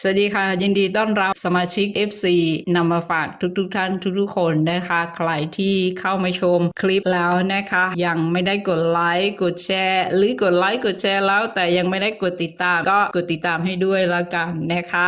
สวัสดีค่ะ ยินดีต้อนรับสมาชิก FC นำมาฝากทุกๆทท่านทุกๆคนนะคะ ใครที่เข้ามาชมคลิปแล้วนะคะ ยังไม่ได้กดไลค์กดแชร์ หรือกดไลค์กดแชร์แล้ว แต่ยังไม่ได้กดติดตามก็กดติดตามให้ด้วยแล้วกันนะคะ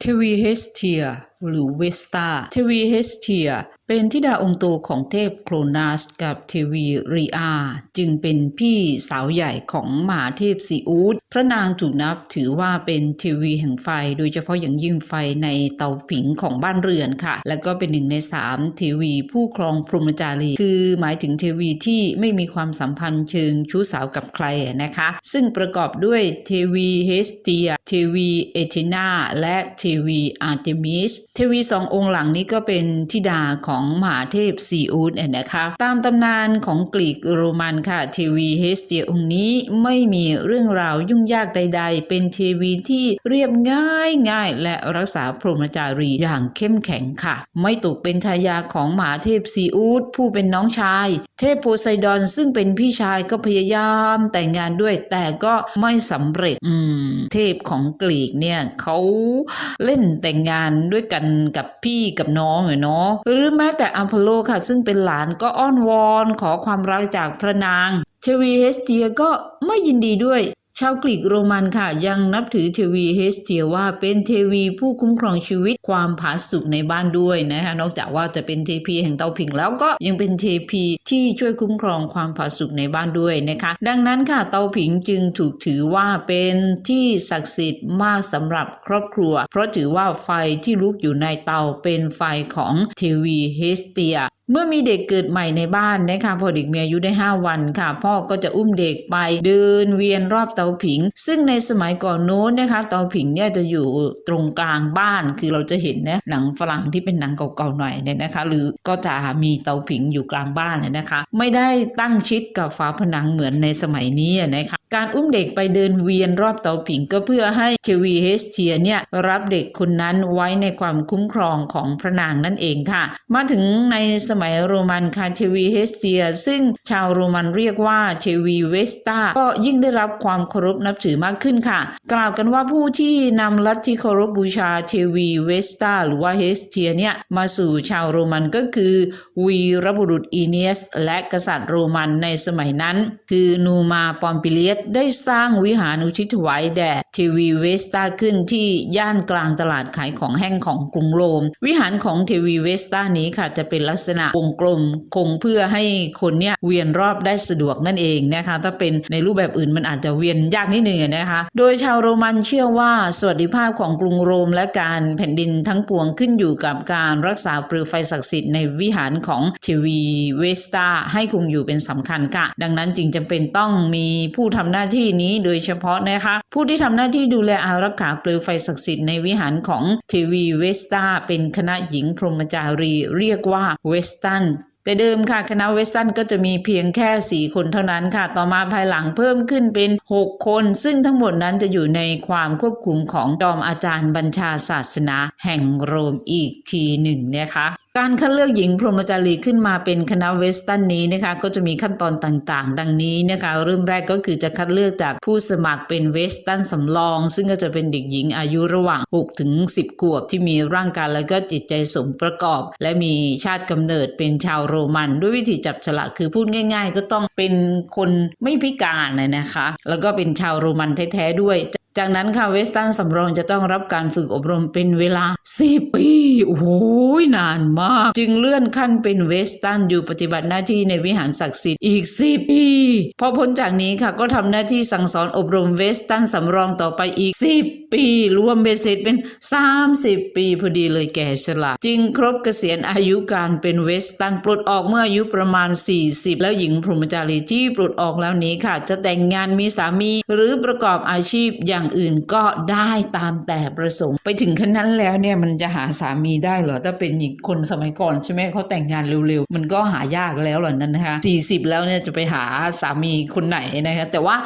เทวีเฮสเทีย หรือเวสตาเทวีเฮสเทีย เป็นธิดาองค์โตของเทพโครนัสกับเทวีรีอา จึงเป็นพี่สาวใหญ่ของมหาเทพซีอูดพระนางถูกนับถือว่าเป็นเทวีแห่งไฟ โดยเฉพาะอย่างยิ่งไฟในเตาผิงของบ้านเรือนค่ะ และก็เป็นหนึ่งในสามเทวีผู้ครองพรหมจารี คือหมายถึงเทวีที่ไม่มีความสัมพันธ์เชิงชู้สาวกับใครนะคะ ซึ่งประกอบด้วยเทวีเฮสเตีย เทวีเอธินาและเทวีอาร์เตมิสเทวีสององค์หลังนี้ก็เป็นธิดาของมหาเทพซีอูดนะคะตามตำนานของกรีกโรมันค่ะเทวีเฮสเตียองค์นี้ไม่มีเรื่องราวยุ่งยากใด ๆ เป็นเทวีที่เรียบง่ายง่ายและรักษาพรหมจารีอย่างเข้มแข็งค่ะ ไม่ตกเป็นชายาของมหาเทพซีอูดผู้เป็นน้องชาย เทพโพไซดอนซึ่งเป็นพี่ชายก็พยายามแต่งงานด้วยแต่ก็ไม่สำเร็จอืมเทพของกรีกเนี่ยเขาเล่นแต่งงานด้วยกันกับพี่กับน้องเนาะหรือแม้แต่อัมพโลค่ะ ซึ่งเป็นหลานก็อ้อนวอนขอความรักจากพระนางเทวีเฮสเตียก็ไม่ยินดีด้วย ชาวกรีกโรมันค่ะ ยังนับถือเทวีเฮสเทียว่าเป็นเทวีผู้คุ้มครองชีวิตความผาสุกในบ้านด้วยนะคะนอกจากว่าจะเป็นเทพีแห่งเตาผิงแล้วก็ยังเป็นเทพีที่ช่วยคุ้มครองความผาสุกในบ้านด้วยนะคะ ดังนั้นค่ะเตาผิงจึงถูกถือว่าเป็นที่ศักดิ์สิทธิ์มากสำหรับครอบครัว เพราะถือว่าไฟที่ลุกอยู่ในเตาเป็นไฟของเทวีเฮสเทีย เมื่อมีเด็กเกิดใหม่ในบ้านนะคะพอเด็กมีอายุได้ 5 วันค่ะ พ่อก็จะอุ้มเด็กไปเดินเวียนรอบเตาผิง ซึ่งในสมัยก่อนโน้นนะคะเตาผิงเนี่ยจะอยู่ตรงกลางบ้านคือเราจะเห็นนะหนังฝรั่งที่เป็นหนังเก่าๆหน่อยเนี่ยนะคะ หรือก็จะมีเตาผิงอยู่กลางบ้านเนี่ยนะคะ ไม่ได้ตั้งชิดกับฝาผนังเหมือนในสมัยนี้นะคะ การอุ้มเด็กไปเดินเวียนรอบเตาผิงก็เพื่อให้เทวีเฮสเทียเนี่ยรับเด็กคนนั้นไว้ในความคุ้มครองของพระนางนั่นเองค่ะ มาถึงในสมัยโรมันค่ะเทวีเฮสเทีย ซึ่งชาวโรมันเรียกว่าเทวีเวสตาก็ยิ่งได้รับความเคารพนับถือมากขึ้นค่ะ กล่าวกันว่าผู้ที่นำลัทธิเคารพบูชาเทวีเวสตาหรือว่าเฮสเทียเนี่ยมาสู่ชาวโรมันก็คือวีรบุรุษอีเนียส และกษัตริย์โรมันในสมัยนั้น คือนูมาปอมปิเลียสได้สร้างวิหารอุทิศถวายแด่เทวีเวสตาขึ้นที่ย่านกลางตลาดขายของแห้งของกรุงโรม วิหารของเทวีเวสตานี้ค่ะจะเป็นลักษณะวงกลมคงเพื่อให้คนเนี่ยเวียนรอบได้สะดวกนั่นเองนะคะถ้าเป็นในรูปแบบอื่นมันอาจจะเวียนยากนิดหนึ่งนะคะ โดยชาวโรมันเชื่อว่าสวัสดิภาพของกรุงโรมและการแผ่นดินทั้งปวงขึ้นอยู่กับการรักษาเปลวไฟศักดิ์สิทธิ์ในวิหารของเทวีเวสตาให้คงอยู่เป็นสำคัญค่ะ ดังนั้นจึงจำเป็นต้องมีผู้ทำหน้าที่นี้โดยเฉพาะนะคะ ผู้ที่ทำหน้าที่ดูแลอารักขาเปลวไฟศักดิ์สิทธิ์ในวิหารของเทวีเวสตาเป็นคณะหญิงพรหมจารีเรียกว่าเวสตันแต่เดิมค่ะคณะเวสตันก็จะมีเพียงแค่ 4 คนเท่านั้นค่ะ ต่อมาภายหลังเพิ่มขึ้นเป็น 6 คน ซึ่งทั้งหมดนั้นจะอยู่ในความควบคุมของจอมอาจารย์บัญชาศาสนาแห่งโรมอีกทีหนึ่งนะคะการคัดเลือกหญิงพรหมจารีขึ้นมาเป็นคณะเวสตันนี้นะคะก็จะมีขั้นตอนต่างๆ ดังนี้นะคะเริ่มแรกก็คือจะคัดเลือกจากผู้สมัครเป็นเวสตันสำรอง ซึ่งก็จะเป็นเด็กหญิงอายุระหว่าง 6 ถึง 10 ขวบที่มีร่างกายและก็จิตใจสมประกอบ และมีชาติกำเนิดเป็นชาวโรมัน ด้วยวิธีจับฉลากคือพูดง่าย ๆ ก็ต้องเป็นคนไม่พิการนะนะคะ แล้วก็เป็นชาวโรมันแท้ๆด้วย จากนั้นค่ะเวสตันสำรองจะต้องรับการฝึกอบรมเป็นเวลา 10 ปี โอ้โหนานมาก จึงเลื่อนขั้นเป็นเวสตันอยู่ปฏิบัติหน้าที่ในวิหารศักดิ์สิทธิ์อีก 10 ปี พอพ้นจากนี้ค่ะก็ทำหน้าที่สั่งสอนอบรมเวสตันสำรองต่อไปอีก 10 ปี รวมเบสเสร็จเป็น 30 ปีพอดีเลยแก่ชราจึงครบเกษียณอายุการเป็นเวสตันปลดออกเมื่ออายุประมาณ 40 แล้วหญิงพรหมจารีที่ปลดออกแล้วนี้ค่ะ จะแต่งงานมีสามีหรือประกอบอาชีพอย่างอื่นก็ได้ตามแต่ประสงค์ ไปถึงขั้นนั้นแล้วเนี่ยมันจะหาสามีได้เหรอถ้าเป็นคนสมัยก่อนใช่ไหมเขาแต่งงานเร็วๆ มันก็หายากแล้วเหรอนั้นนะคะ40 แล้วเนี่ยจะไปหาสามีคนไหนนะคะแต่ว่า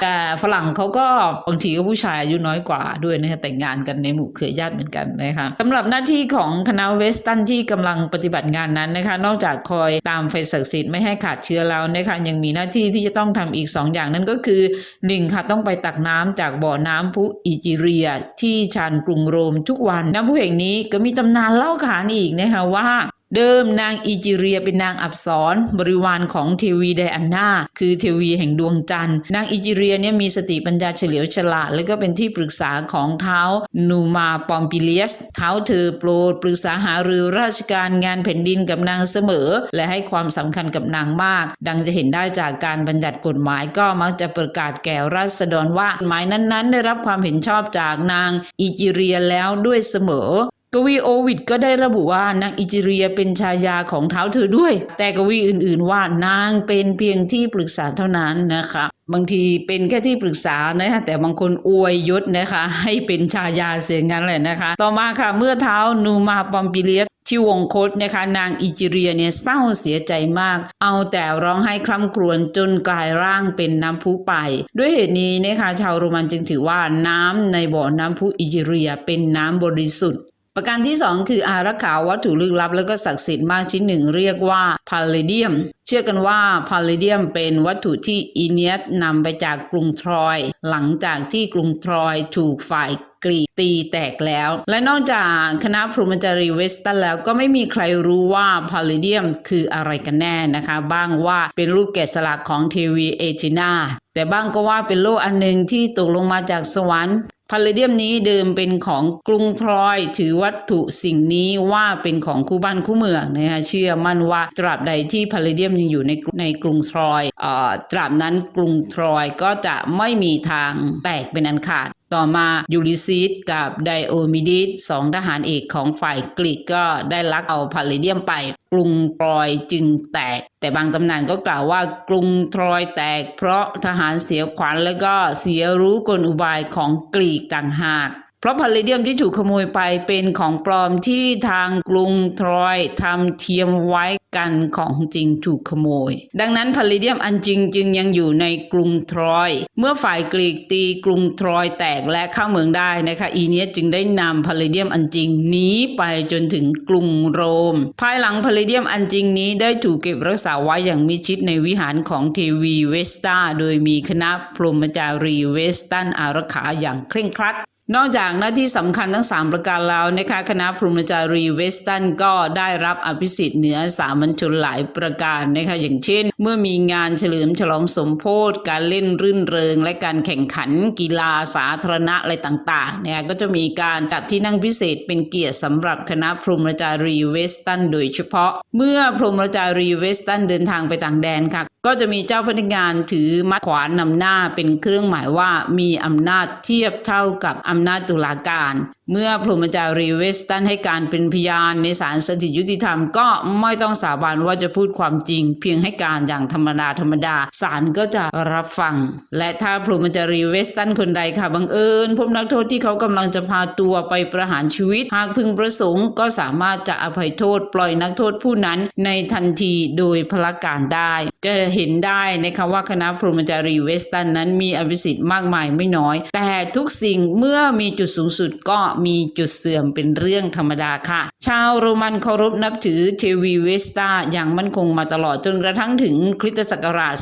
ฝรั่งเขาก็บางทีก็ผู้ชายอายุน้อยกว่าด้วยนะคะแต่งงานกันในหมู่เครือญาติเหมือนกันนะคะสำหรับหน้าที่ของคณะเวสตันที่กำลังปฏิบัติงานนั้นนะคะ นอกจากคอยตามไฟศักดิ์สิทธิ์ไม่ให้ขาดเชื้อแล้วนะคะยังมีหน้าที่ที่จะต้องทำอีก 2 อย่างนั่นก็คือหนึ่งค่ะต้องไปตักน้ำจากบ่อน้ำพุอิจิเรียที่ชานกรุงโรมทุกวันน้ำพุแห่งนี้ก็มีตำนานเล่าขานอีกนะคะว่า เดิมนางอิจิเรียเป็นนางอับสรบริวารของเทวีไดอันนาคือเทวีแห่งดวงจันทร์ นางอิจิเรียเนี่ยมีสติปัญญาเฉลียวฉลาด และก็เป็นที่ปรึกษาของเท้านูมาปอมปิเลียส เท้าเธอโปรดปรึกษาหารือราชการงานแผ่นดินกับนางเสมอ และให้ความสำคัญกับนางมาก ดังจะเห็นได้จากการบัญญัติกฎหมายก็มักจะประกาศแก่ราษฎรว่ากฎหมายนั้นๆ ได้รับความเห็นชอบจากนางอิจิเรียแล้วด้วยเสมอ กวีโอวิดก็ได้ระบุว่านางอิจิเรียเป็นชายาของเท้าเธอด้วย แต่กวีอื่นๆว่านางเป็นเพียงที่ปรึกษาเท่านั้นนะคะบางทีเป็นแค่ที่ปรึกษานะคะแต่บางคนอวยยศนะคะ ให้เป็นชายาเสียงั้นเลยนะคะ ต่อมาค่ะเมื่อเท้านูมาปอมปิเลียสที่วงคตนะคะ นางอิจิเรียเนี่ยเศร้าเสียใจมาก เอาแต่ร้องไห้คร่ำครวญจนกลายร่างเป็นน้ำพุไป ด้วยเหตุนี้นะคะ ชาวโรมันจึงถือว่าน้ำในบ่อน้ำพุอิจิเรียเป็นน้ำบริสุทธิ์ ประการที่ 2 คืออารักขาวัตถุลึกลับ แล้วก็ศักดิ์สิทธิ์มากชิ้นหนึ่งเรียกว่าพาเลเดียม เชื่อกันว่าพาเลเดียมเป็นวัตถุที่อีเนียสนำไปจากกรุงทรอย หลังจากที่กรุงทรอยถูกฝ่ายกรีกตีแตกแล้ว และนอกจากคณะพรหมจารีเวสตันแล้วก็ไม่มีใครรู้ว่าพาเลเดียมคืออะไรกันแน่นะคะ บ้างว่าเป็นรูปแกะสลักของเทวีเอจินาแต่บ้างก็ว่าเป็นโลกอันหนึ่งที่ตกลงมาจากสวรรค์ พาเลเดียมนี้เดิมเป็นของกรุงทรอยถือวัตถุสิ่งนี้ว่าเป็นของคู่บ้านคู่เมืองนะคะเชื่อมั่นว่าตราบใดที่พาเลเดียมยังอยู่ในในกรุงทรอยอ่อตราบนั้นกรุงทรอยก็จะไม่มีทางแตกเป็นอันขาดต่อมายูริซิสกับไดโอมิดิสสองทหารเอกของฝ่ายกรีกก็ได้ลักเอาพาลิเดียมไป กรุงทรอยจึงแตก แต่บางตำนานก็กล่าวว่ากรุงทรอยแตก เพราะทหารเสียขวัญและก็เสียรู้กลอุบายของกรีกต่างหาก เพราะพาเลเดียมที่ถูกขโมยไปเป็นของปลอมที่ทางกรุงทรอยทำเทียมไว้กันของจริงถูกขโมย ดังนั้นพาเลเดียมอันจริงจึงยังอยู่ในกรุงทรอย เมื่อฝ่ายกรีกตีกรุงทรอยแตกและเข้าเมืองได้นะคะอีเนียจึงได้นำพาเลเดียมอันจริงหนีไปจนถึงกรุงโรม ภายหลังพาเลเดียมอันจริงนี้ได้ถูกเก็บรักษาไว้อย่างมิชิดในวิหารของเทวีเวสตาโดยมีคณะพรหมจารีเวสตันอารักขาอย่างเคร่งครัด นอกจากหน้าที่สำคัญทั้ง 3 ประการแล้วนะคะคณะพรหมจารีเวสตันก็ได้รับอภิสิทธิ์เหนือสามัญชนหลายประการนะคะอย่างเช่น เมื่อมีงานเฉลิมฉลองสมโพธิการเล่นรื่นเริง และการแข่งขันกีฬาสาธารณะอะไรต่างๆเนี่ยก็จะมีการจัดที่นั่งพิเศษเป็นเกียรติสำหรับคณะพรหมจารีเวสตันโดยเฉพาะ เมื่อพรหมจารีเวสตันเดินทางไปต่างแดนค่ะ ก็จะมีเจ้าพนักงานถือมัดขวานนำหน้าเป็นเครื่องหมายว่ามีอำนาจเทียบเท่ากับอำนาจตุลาการ เมื่อพรหมจารีเวสตันให้การเป็นพยานในศาลสถิตยุติธรรมก็ไม่ต้องสาบานว่าจะพูดความจริง เพียงให้การอย่างธรรมดาธรรมดาศาลก็จะรับฟัง และถ้าพรหมจารีเวสตันคนใดค่ะบังเอิญพบนักโทษที่เขากำลังจะพาตัวไปประหารชีวิต หากพึงประสงค์ก็สามารถจะอภัยโทษ ปล่อยนักโทษผู้นั้นในทันทีโดยพละการได้ จะเห็นได้นะคะว่าคณะพรหมจารีเวสตันนั้นมีอภิสิทธิ์มากมายไม่น้อย แต่ทุกสิ่งเมื่อมีจุดสูงสุดก็มีจุดเสื่อมเป็นเรื่องธรรมดาค่ะ ชาวโรมันเคารพนับถือเทวีเวสตาอย่างมั่นคงมาตลอดจนกระทั่งถึงคริสตศักราช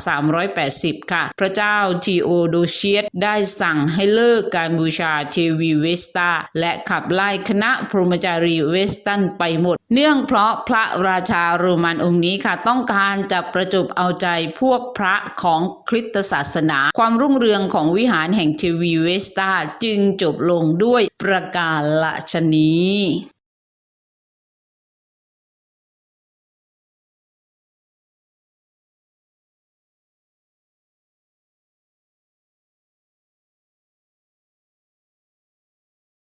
380 ค่ะ พระเจ้าทีโอโดเชียสได้สั่งให้เลิกการบูชาเทวีเวสตาและขับไล่คณะพรหมจารีเวสตันไปหมดเนื่องเพราะพระราชาโรมันองค์นี้ค่ะ ต้องการจะประจบเอาใจพวกพระของคริสตศาสนา ความรุ่งเรืองของวิหารแห่งเทวีเวสตาจึงจบลงด้วยประกาศละชนี